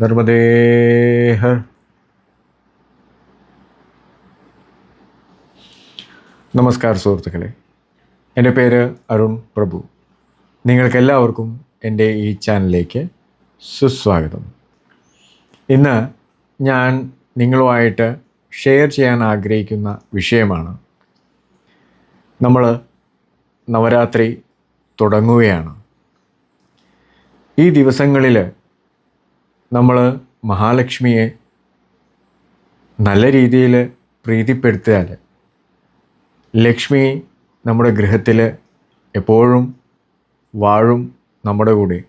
നർമ്മദേഹ നമസ്കാരം സുഹൃത്തുക്കളെ. എന്റെ പേര് അരുൺ പ്രഭു. നിങ്ങൾക്കെല്ലാവർക്കും എന്റെ ഈ ചാനലിലേക്ക് സുസ്വാഗതം. ഇന്ന് ഞാൻ നിങ്ങളുമായിട്ട് ഷെയർ ചെയ്യാൻ ആഗ്രഹിക്കുന്ന വിഷയമാണ്. നമ്മൾ നവരാത്രി തുടങ്ങുകയാണ്. ഈ ദിവസങ്ങളിൽ നമ്മൾ മഹാലക്ഷ്മിയെ നല്ല രീതിയിൽ പ്രീതിപ്പെടുത്തിയാൽ ലക്ഷ്മി നമ്മുടെ ഗൃഹത്തിൽ എപ്പോഴും വാഴും നമ്മുടെ കൂടെ.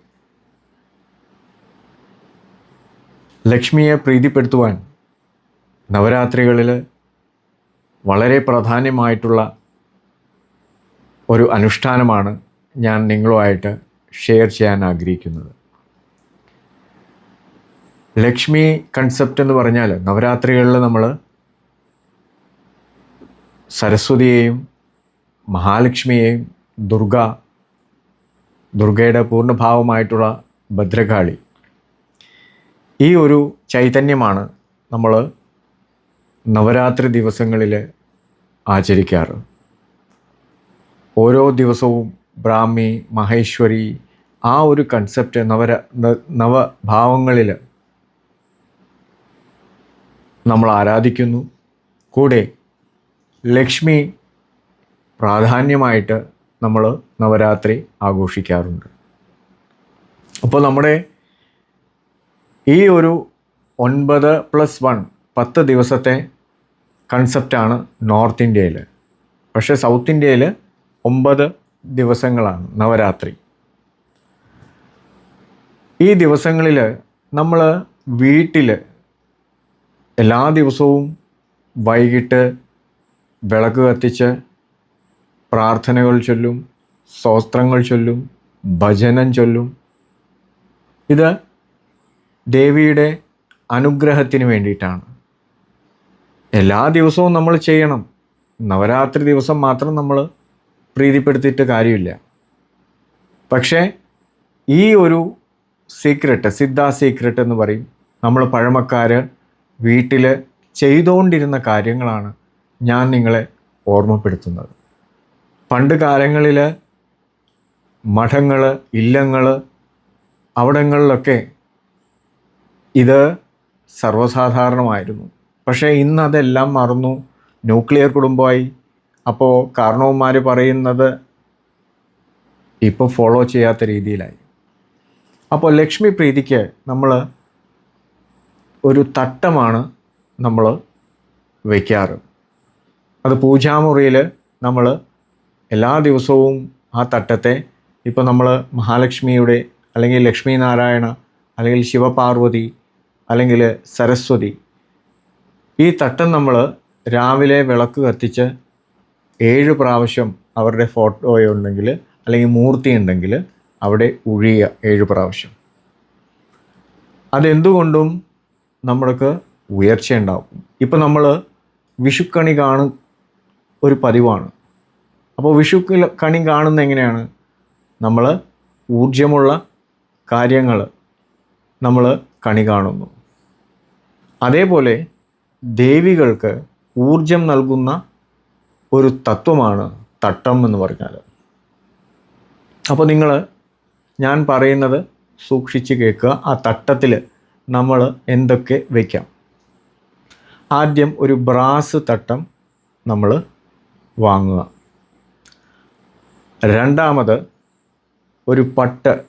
ലക്ഷ്മിയെ പ്രീതിപ്പെടുത്തുവാൻ നവരാത്രികളിൽ വളരെ പ്രാധാന്യമായിട്ടുള്ള ഒരു അനുഷ്ഠാനമാണ് ഞാൻ നിങ്ങളുമായിട്ട് ഷെയർ ചെയ്യാൻ ആഗ്രഹിക്കുന്നത്. ലക്ഷ്മി കൺസെപ്റ്റ് എന്ന് പറഞ്ഞാൽ നവരാത്രികളിൽ നമ്മൾ സരസ്വതിയെയും മഹാലക്ഷ്മിയെയും ദുർഗ ദുർഗയുടെ പൂർണഭാവമായിട്ടുള്ള ഭദ്രകാളി. ഈ ഒരു ചൈതന്യമാണ് നമ്മൾ നവരാത്രി ദിവസങ്ങളിൽ ആചരിക്കാറ്. ഓരോ ദിവസവും ബ്രാഹ്മി മഹേശ്വരി ആ ഒരു കൺസെപ്റ്റ് നവര നവഭാവങ്ങളിൽ നമ്മൾ ആരാധിക്കുന്നു. കൂടെ ലക്ഷ്മി പ്രാധാന്യമായിട്ട് നമ്മൾ നവരാത്രി ആഘോഷിക്കാറുണ്ട്. അപ്പോൾ നമ്മുടെ ഈ ഒരു ഒൻപത് പ്ലസ് വൺ പത്ത് ദിവസത്തെ കൺസെപ്റ്റാണ് നോർത്ത് ഇന്ത്യയിൽ. പക്ഷേ സൗത്ത് ഇന്ത്യയിൽ ഒമ്പത് ദിവസങ്ങളാണ് നവരാത്രി. ഈ ദിവസങ്ങളിൽ നമ്മൾ വീട്ടിൽ എല്ലാ ദിവസവും വൈകിട്ട് വിളക്ക് കത്തിച്ച് പ്രാർത്ഥനകൾ ചൊല്ലും സ്തോത്രങ്ങൾ ചൊല്ലും ഭജനം ചൊല്ലും. ഇത് ദേവിയുടെ അനുഗ്രഹത്തിന് വേണ്ടിയിട്ടാണ്. എല്ലാ ദിവസവും നമ്മൾ ചെയ്യണം. നവരാത്രി ദിവസം മാത്രം നമ്മൾ പ്രീതിപ്പെടുത്തിയിട്ട് കാര്യമില്ല. പക്ഷേ ഈ ഒരു സീക്രട്ട് സിദ്ധ സീക്രട്ട് എന്ന് പറയും. നമ്മൾ പഴമക്കാർ വീട്ടിൽ ചെയ്തുകൊണ്ടിരുന്ന കാര്യങ്ങളാണ് ഞാൻ നിങ്ങളെ ഓർമ്മപ്പെടുത്തുന്നത്. പണ്ട് കാലങ്ങളിൽ മഠങ്ങൾ ഇല്ലങ്ങൾ അവിടങ്ങളിലൊക്കെ ഇത് സർവസാധാരണമായിരുന്നു. പക്ഷേ ഇന്ന് അതെല്ലാം മറന്നു. ന്യൂക്ലിയർ കുടുംബമായി. അപ്പോൾ കാരണവന്മാർ പറയുന്നത് ഇപ്പോൾ ഫോളോ ചെയ്യാത്ത രീതിയിലായി. അപ്പോൾ ലക്ഷ്മി പ്രീതിക്ക് നമ്മൾ ഒരു തട്ടമാണ് നമ്മൾ വയ്ക്കാറ് അത് പൂജാമുറിയിൽ നമ്മൾ എല്ലാ ദിവസവും ആ തട്ടത്തെ ഇപ്പോൾ നമ്മൾ മഹാലക്ഷ്മിയുടെ അല്ലെങ്കിൽ ലക്ഷ്മി നാരായണ അല്ലെങ്കിൽ ശിവപാർവതി അല്ലെങ്കിൽ സരസ്വതി ഈ തട്ടം നമ്മൾ രാവിലെ വിളക്ക് കത്തിച്ച് ഏഴ് പ്രാവശ്യം അവരുടെ ഫോട്ടോ ഉണ്ടെങ്കിൽ അല്ലെങ്കിൽ മൂർത്തി ഉണ്ടെങ്കിൽ അവിടെ ഉഴിയുക ഏഴ് പ്രാവശ്യം. അതെന്തുകൊണ്ടും നമ്മൾക്ക് ഉയർച്ചയുണ്ടാവും ഇപ്പം നമ്മൾ വിഷുക്കണി കാണും ഒരു പതിവാണ്. അപ്പോൾ വിഷു കണി കാണുന്ന എങ്ങനെയാണ്? നമ്മൾ ഊർജമുള്ള കാര്യങ്ങൾ നമ്മൾ കണി കാണുന്നു. അതേപോലെ ദേവികൾക്ക് ഊർജം നൽകുന്ന ഒരു തത്വമാണ് തട്ടം എന്ന് പറഞ്ഞാൽ അപ്പോൾ നിങ്ങൾ ഞാൻ പറയുന്നത് സൂക്ഷിച്ച് കേൾക്കുക. ആ തട്ടത്തിൽ നമ്മൾ എന്തൊക്കെ വയ്ക്കാം ആദ്യം ഒരു ബ്രാസ് തട്ടം നമ്മൾ വാങ്ങുക. രണ്ടാമത് ഒരു പട്ട്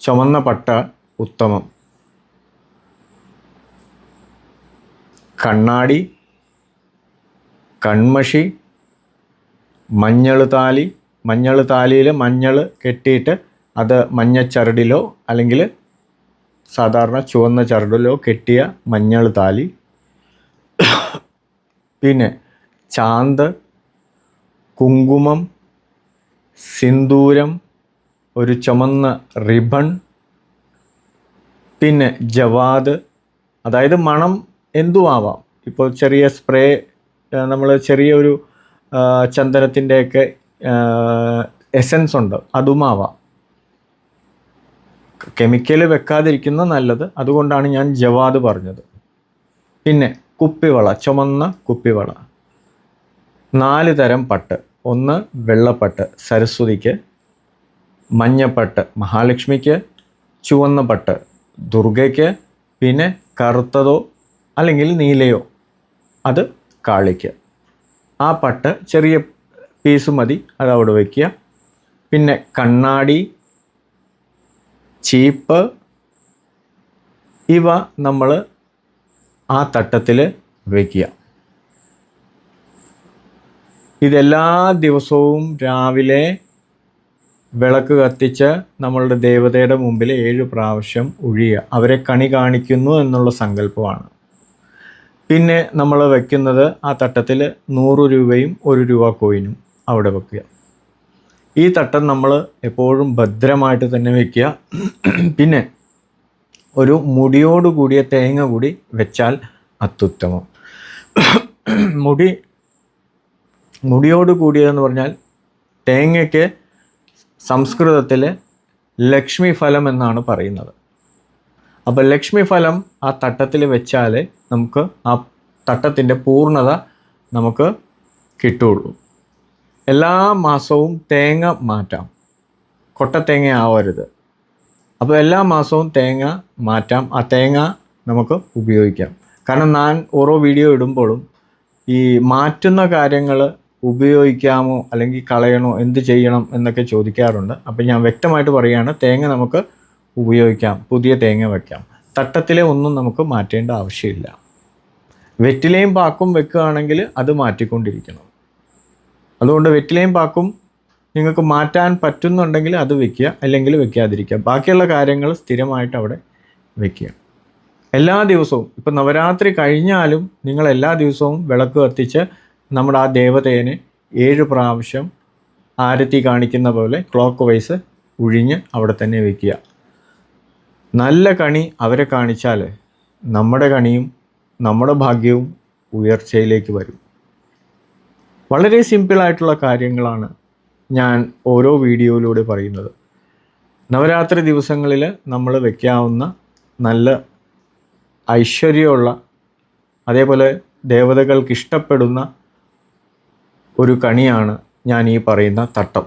ചുമന്ന പട്ട ഉത്തമം. കണ്ണാടി കൺമഷി മഞ്ഞൾ താലി. മഞ്ഞൾ താലിയിൽ മഞ്ഞൾ കെട്ടിയിട്ട് അത് മഞ്ഞച്ചരടിലോ അല്ലെങ്കിൽ സാധാരണ ചുവന്ന ചരടിലോ കെട്ടിയ മഞ്ഞൾ താലി. പിന്നെ ചാന്ത് കുങ്കുമം സിന്ദൂരം ഒരു ചുമന്ന റിബൺ പിന്നെ ജവാദ്. അതായത് മണം എന്തുമാവാം ഇപ്പോൾ ചെറിയ സ്പ്രേ നമ്മൾ ചെറിയൊരു ചന്ദനത്തിന്റെയൊക്കെ എസൻസ് ഉണ്ട് അതുമാവാം. കെമിക്കൽ വെക്കാതിരിക്കുന്ന നല്ലത്. അതുകൊണ്ടാണ് ഞാൻ ജവാദ് പറഞ്ഞത്. പിന്നെ കുപ്പിവള ചുമന്ന കുപ്പിവള. നാല് തരം പട്ട്. ഒന്ന് വെള്ളപ്പട്ട് സരസ്വതിക്ക്. മഞ്ഞപ്പട്ട് മഹാലക്ഷ്മിക്ക്. ചുവന്ന പട്ട് ദുർഗയ്ക്ക്. പിന്നെ കറുത്തതോ അല്ലെങ്കിൽ നീലയോ. അത് കാളിക്ക്. ആ പട്ട് ചെറിയ പീസ് മതി. അത് അവിടെ വയ്ക്കുക പിന്നെ കണ്ണാടി ചീപ്പ്. ഇവ നമ്മൾ ആ തട്ടത്തിൽ വയ്ക്കുക ഇതെല്ലാ ദിവസവും രാവിലെ വിളക്ക് കത്തിച്ച് നമ്മളുടെ ദേവതയുടെ മുമ്പിൽ ഏഴ് പ്രാവശ്യം ഒഴിയുക അവരെ കണി കാണിക്കുന്നു എന്നുള്ള സങ്കല്പമാണ്. പിന്നെ നമ്മൾ വയ്ക്കുന്നത് ആ തട്ടത്തിൽ നൂറ് രൂപയും ഒരു രൂപ കോയിനും അവിടെ വെക്കുക. ഈ തട്ടം നമ്മൾ എപ്പോഴും ഭദ്രമായിട്ട് തന്നെ വെക്കുക. പിന്നെ ഒരു മുടിയോട് കൂടിയ തേങ്ങ കൂടി വെച്ചാൽ അത്യുത്തമം. മുടി മുടിയോട് കൂടിയതെന്ന് പറഞ്ഞാൽ തേങ്ങയ്ക്ക് സംസ്കൃതത്തിൽ ലക്ഷ്മി ഫലം എന്നാണ് പറയുന്നത്. അപ്പോൾ ലക്ഷ്മി ഫലം ആ തട്ടത്തിൽ വെച്ചാൽ നമുക്ക് ആ തട്ടത്തിന്റെ പൂർണത നമുക്ക് കിട്ടുള്ളൂ എല്ലാ മാസവും തേങ്ങ മാറ്റാം. കൊട്ട തേങ്ങ ആവരുത്. അപ്പോൾ എല്ലാ മാസവും തേങ്ങ മാറ്റാം. ആ തേങ്ങ നമുക്ക് ഉപയോഗിക്കാം. കാരണം ഞാൻ ഓരോ വീഡിയോ ഇടുമ്പോഴും ഈ മാറ്റുന്ന കാര്യങ്ങൾ ഉപയോഗിക്കാമോ അല്ലെങ്കിൽ കളയണോ എന്ത് ചെയ്യണം എന്നൊക്കെ ചോദിക്കാറുണ്ട്. അപ്പോൾ ഞാൻ വ്യക്തമായിട്ട് പറയുകയാണ് തേങ്ങ നമുക്ക് ഉപയോഗിക്കാം. പുതിയ തേങ്ങ വയ്ക്കാം തട്ടത്തിലെ ഒന്നും നമുക്ക് മാറ്റേണ്ട ആവശ്യമില്ല. വെറ്റിലയും പാക്കും വെക്കുകയാണെങ്കിൽ അത് മാറ്റിക്കൊണ്ടിരിക്കണം. അതുകൊണ്ട് വെറ്റിലയും പാക്കും നിങ്ങൾക്ക് മാറ്റാൻ പറ്റുന്നുണ്ടെങ്കിൽ അത് വെക്കുക അല്ലെങ്കിൽ വെക്കാതിരിക്കുക. ബാക്കിയുള്ള കാര്യങ്ങൾ സ്ഥിരമായിട്ട് അവിടെ വെക്കുക. എല്ലാ ദിവസവും ഇപ്പം നവരാത്രി കഴിഞ്ഞാലും നിങ്ങൾ എല്ലാ ദിവസവും വിളക്ക് കത്തിച്ച് നമ്മുടെ ആ ദേവതേനെ ഏഴ് പ്രാവശ്യം ആരത്തി കാണിക്കുന്ന പോലെ ക്ലോക്ക് വൈസ് ഉഴിഞ്ഞ് അവിടെ തന്നെ വെക്കുക. നല്ല കണി അവരെ കാണിച്ചാൽ നമ്മുടെ കണിയും നമ്മുടെ ഭാഗ്യവും ഉയർച്ചയിലേക്ക് വരും. വളരെ സിമ്പിളായിട്ടുള്ള കാര്യങ്ങളാണ് ഞാൻ ഓരോ വീഡിയോയിലൂടെ പറയുന്നത്. നവരാത്രി ദിവസങ്ങളിൽ നമ്മൾ വയ്ക്കാവുന്ന നല്ല ഐശ്വര്യമുള്ള അതേപോലെ ദേവതകൾക്ക് ഇഷ്ടപ്പെടുന്ന ഒരു കണിയാണ് ഞാൻ ഈ പറയുന്ന തട്ടം.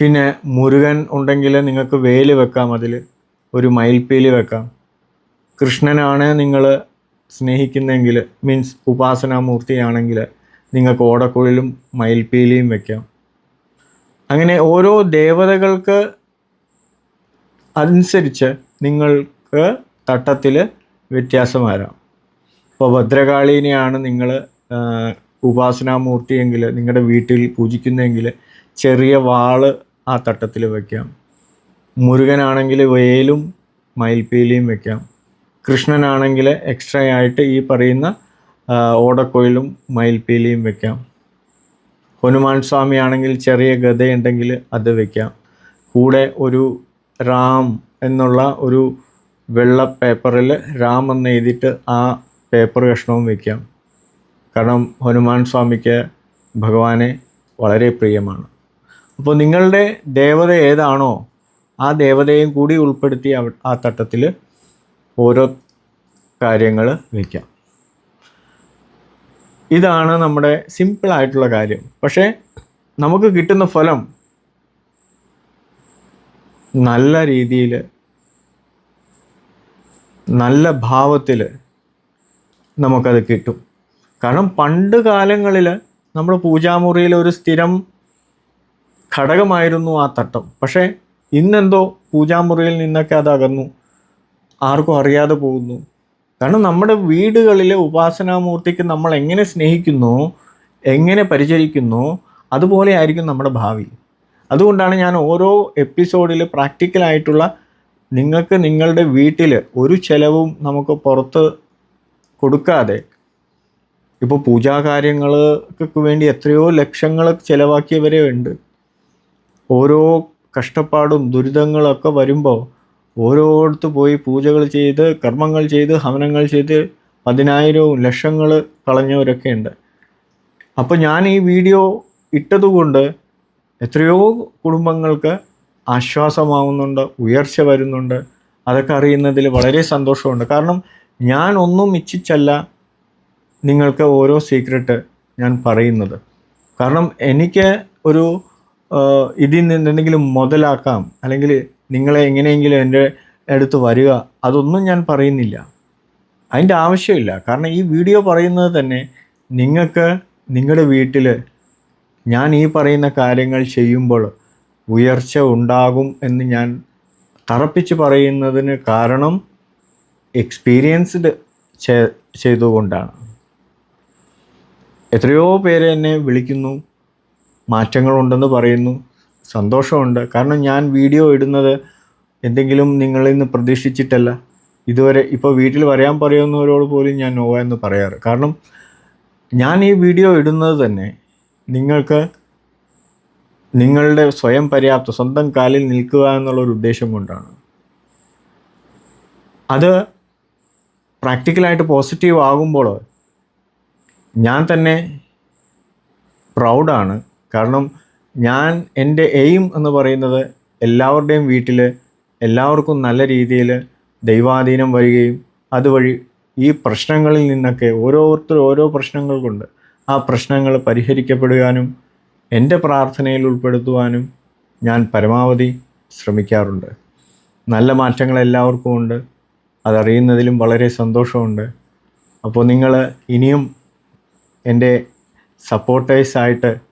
പിന്നെ മുരുകൻ ഉണ്ടെങ്കിൽ നിങ്ങൾക്ക് വേൽ വെക്കാം അതിൽ ഒരു മയിൽപ്പീലി വെക്കാം. കൃഷ്ണനാണ് നിങ്ങൾ സ്നേഹിക്കുന്നെങ്കിൽ മീൻസ് ഉപാസനാമൂർത്തിയാണെങ്കിൽ നിങ്ങൾക്ക് ഓടക്കുഴലും മയിൽപ്പീലിയും വെക്കാം. അങ്ങനെ ഓരോ ദേവതകൾക്ക് അനുസരിച്ച് നിങ്ങൾക്ക് തട്ടത്തിൽ വ്യത്യാസം വരാം ഇപ്പോൾ ഭദ്രകാളീനെയാണ് നിങ്ങൾ ഉപാസനാമൂർത്തിയെങ്കിൽ നിങ്ങളുടെ വീട്ടിൽ പൂജിക്കുന്നതെങ്കിൽ ചെറിയ വാൾ ആ തട്ടത്തിൽ വയ്ക്കാം മുരുകനാണെങ്കിൽ വേലും മയിൽപ്പീലിയും വയ്ക്കാം കൃഷ്ണനാണെങ്കിൽ എക്സ്ട്രാ ആയിട്ട് ഈ പറയുന്ന ഓടക്കൊയിലും മയിൽപ്പീലിയും വെക്കാം. ഹനുമാൻ സ്വാമി ആണെങ്കിൽ ചെറിയ ഗതയുണ്ടെങ്കിൽ അത് വെക്കാം. കൂടെ ഒരു റാം എന്നുള്ള ഒരു വെള്ള പേപ്പറിൽ റാം എന്ന് എഴുതിയിട്ട് ആ പേപ്പർ കഷ്ണവും വെക്കാം. കാരണം ഹനുമാൻ സ്വാമിക്ക് ഭഗവാനെ വളരെ പ്രിയമാണ്. അപ്പോൾ നിങ്ങളുടെ ദേവത ഏതാണോ ആ ദേവതയും കൂടി ഉൾപ്പെടുത്തി ആ തട്ടത്തിൽ ഓരോ കാര്യങ്ങൾ വയ്ക്കാം ഇതാണ് നമ്മുടെ സിമ്പിളായിട്ടുള്ള കാര്യം. പക്ഷേ നമുക്ക് കിട്ടുന്ന ഫലം നല്ല രീതിയിൽ നല്ല ഭാവത്തിൽ നമുക്കത് കിട്ടും. കാരണം പണ്ട് കാലങ്ങളിൽ നമ്മുടെ പൂജാമുറിയിൽ ഒരു സ്ഥിരം ഘടകമായിരുന്നു ആ തട്ടം. പക്ഷേ ഇന്നെന്തോ പൂജാമുറിയിൽ നിന്നൊക്കെ അത് അകന്നു. ആർക്കും അറിയാതെ പോകുന്നു. കാരണം നമ്മുടെ വീടുകളിലെ ഉപാസനാമൂർത്തിക്ക് നമ്മൾ എങ്ങനെ സ്നേഹിക്കുന്നു എങ്ങനെ പരിചരിക്കുന്നു അതുപോലെ ആയിരിക്കും നമ്മുടെ ഭാവി. അതുകൊണ്ടാണ് ഞാൻ ഓരോ എപ്പിസോഡിൽ പ്രാക്ടിക്കലായിട്ടുള്ള നിങ്ങൾക്ക് നിങ്ങളുടെ വീട്ടിൽ ഒരു ചിലവും നമുക്ക് പുറത്ത് കൊടുക്കാതെ ഇപ്പോൾ പൂജാകാര്യങ്ങൾക്ക് വേണ്ടി എത്രയോ ലക്ഷങ്ങൾ ചിലവാക്കിയവരെ ഉണ്ട്. ഓരോ കഷ്ടപ്പാടും ദുരിതങ്ങളൊക്കെ വരുമ്പോൾ ഓരോടത്ത് പോയി പൂജകൾ ചെയ്ത് കർമ്മങ്ങൾ ചെയ്ത് ഹവനങ്ങൾ ചെയ്ത് പതിനായിരവും ലക്ഷങ്ങൾ കളഞ്ഞവരൊക്കെ ഉണ്ട് അപ്പോൾ ഞാൻ ഈ വീഡിയോ ഇട്ടതുകൊണ്ട് എത്രയോ കുടുംബങ്ങൾക്ക് ആശ്വാസമാവുന്നുണ്ട് ഉയർച്ച വരുന്നുണ്ട്. അതൊക്കെ അറിയുന്നതിൽ വളരെ സന്തോഷമുണ്ട്. കാരണം ഞാൻ ഒന്നും ഇച്ഛിച്ചല്ല നിങ്ങൾക്ക് ഓരോ സീക്രട്ട് ഞാൻ പറയുന്നത്. കാരണം എനിക്ക് ഒരു ഇതിൽ നിന്ന് എന്തെങ്കിലും മുതലാക്കാം അല്ലെങ്കിൽ നിങ്ങളെ എങ്ങനെയെങ്കിലും എന്റെ അടുത്ത് വരിക അതൊന്നും ഞാൻ പറയുന്നില്ല. അതിന്റെ ആവശ്യമില്ല. കാരണം ഈ വീഡിയോ പറയുന്നത് തന്നെ നിങ്ങൾക്ക് നിങ്ങളുടെ വീട്ടിൽ ഞാൻ ഈ പറയുന്ന കാര്യങ്ങൾ ചെയ്യുമ്പോൾ ഉയർച്ച ഉണ്ടാകും എന്ന് ഞാൻ തറപ്പിച്ച് പറയുന്നതിന് കാരണം എക്സ്പീരിയൻസ്ഡ് ചെയ്തുകൊണ്ടാണ്. എത്രയോ പേരെ എന്നെ വിളിക്കുന്നു മാറ്റങ്ങളുണ്ടെന്ന് പറയുന്നു. സന്തോഷമുണ്ട്. കാരണം ഞാൻ വീഡിയോ ഇടുന്നത് എന്തെങ്കിലും നിങ്ങളിൽ നിന്ന് പ്രതീക്ഷിച്ചിട്ടല്ല. ഇതുവരെ ഇപ്പോൾ വീട്ടിൽ വരാൻ പറയുന്നവരോട് പോലും ഞാൻ നോവ എന്ന് പറയാറ്. കാരണം ഞാൻ ഈ വീഡിയോ ഇടുന്നത് തന്നെ നിങ്ങൾക്ക് നിങ്ങളുടെ സ്വയം പര്യാപ്ത സ്വന്തം കാലിൽ നിൽക്കുക എന്നുള്ളൊരു ഉദ്ദേശം കൊണ്ടാണ്. അത് പ്രാക്ടിക്കലായിട്ട് പോസിറ്റീവ് ആകുമ്പോൾ ഞാൻ തന്നെ പ്രൗഡാണ് കാരണം ഞാൻ എന്റെ എയിം എന്ന് പറയുന്നത് എല്ലാവരുടെയും വീട്ടിൽ എല്ലാവർക്കും നല്ല രീതിയിൽ ദൈവാധീനം വരികയും അതുവഴി ഈ പ്രശ്നങ്ങളിൽ നിന്നൊക്കെ ഓരോരുത്തർ ഓരോ പ്രശ്നങ്ങൾ കൊണ്ട് ആ പ്രശ്നങ്ങൾ പരിഹരിക്കപ്പെടുവാനും എന്റെ പ്രാർത്ഥനയിൽ ഉൾപ്പെടുത്തുവാനും ഞാൻ പരമാവധി ശ്രമിക്കാറുണ്ട്. നല്ല മാറ്റങ്ങൾ എല്ലാവർക്കും ഉണ്ട്. അതറിയുന്നതിലും വളരെ സന്തോഷമുണ്ട്. അപ്പോൾ നിങ്ങൾ ഇനിയും എന്റെ സപ്പോർട്ടേഴ്സായിട്ട്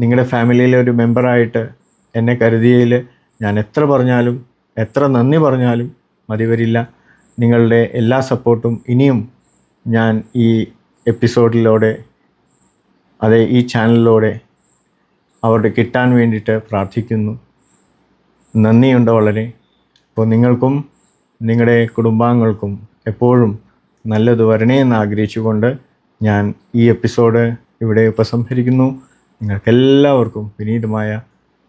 നിങ്ങളുടെ ഫാമിലിയിലെ ഒരു മെമ്പറായിട്ട് എന്നെ കരുതിയതിൽ ഞാൻ എത്ര പറഞ്ഞാലും എത്ര നന്ദി പറഞ്ഞാലും മതിവരില്ല. നിങ്ങളുടെ എല്ലാ സപ്പോർട്ടും ഇനിയും ഞാൻ ഈ എപ്പിസോഡിലൂടെ അതെ ഈ ചാനലിലൂടെ അവരുടെ കിട്ടാൻ വേണ്ടിയിട്ട് പ്രാർത്ഥിക്കുന്നു. നന്ദിയുണ്ട് വളരെ. അപ്പോൾ നിങ്ങൾക്കും നിങ്ങളുടെ കുടുംബാംഗങ്ങൾക്കും എപ്പോഴും നല്ലത് വരണേ എന്ന് ആഗ്രഹിച്ചുകൊണ്ട് ഞാൻ ഈ എപ്പിസോഡ് ഇവിടെ ഉപസംഹരിക്കുന്നു. നിങ്ങൾക്കെല്ലാവർക്കും വിനീതമായ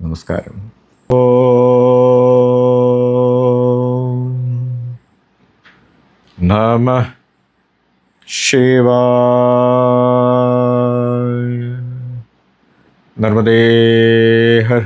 നമസ്കാരം. ഓ നമ നർമ്മദേ ഹർ